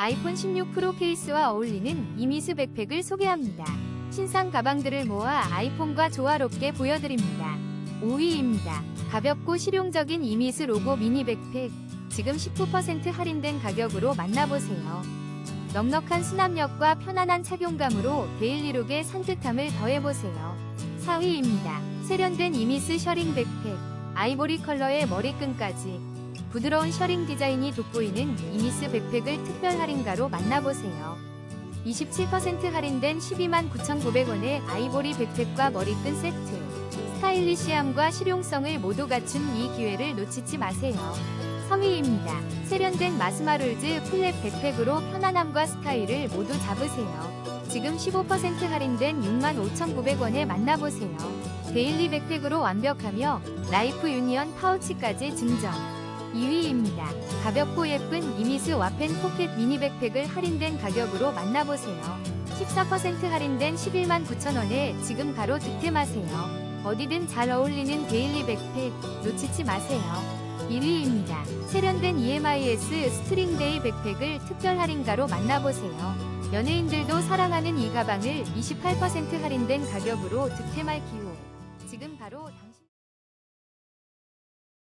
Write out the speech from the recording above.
아이폰 16 프로 케이스와 어울리는 이미스 백팩을 소개합니다. 신상 가방들을 모아 아이폰과 조화롭게 보여드립니다. 5위입니다. 가볍고 실용적인 이미스 로고 미니 백팩. 지금 19% 할인된 가격으로 만나보세요. 넉넉한 수납력과 편안한 착용감으로 데일리룩의 산뜻함을 더해보세요. 4위입니다. 세련된 이미스 셔링 백팩. 아이보리 컬러의 머리끈까지. 부드러운 셔링 디자인이 돋보이는 이미스 백팩을 특별 할인가로 만나보세요. 27% 할인된 12만 9,900원의 아이보리 백팩과 머리끈 세트. 스타일리시함과 실용성을 모두 갖춘 이 기회를 놓치지 마세요. 3위입니다. 세련된 마스마룰즈 플랫 백팩으로 편안함과 스타일을 모두 잡으세요. 지금 15% 할인된 65,900원에 만나보세요. 데일리 백팩으로 완벽하며 라이프 유니언 파우치까지 증정. 2위입니다. 가볍고 예쁜 이미스 와펜 포켓 미니 백팩을 할인된 가격으로 만나보세요. 14% 할인된 11만 9천원에 지금 바로 득템하세요. 어디든 잘 어울리는 데일리 백팩 놓치지 마세요. 1위입니다. 세련된 EMIS 스트링데이 백팩을 특별 할인가로 만나보세요. 연예인들도 사랑하는 이 가방을 28% 할인된 가격으로 득템할 기호. 지금 바로 당...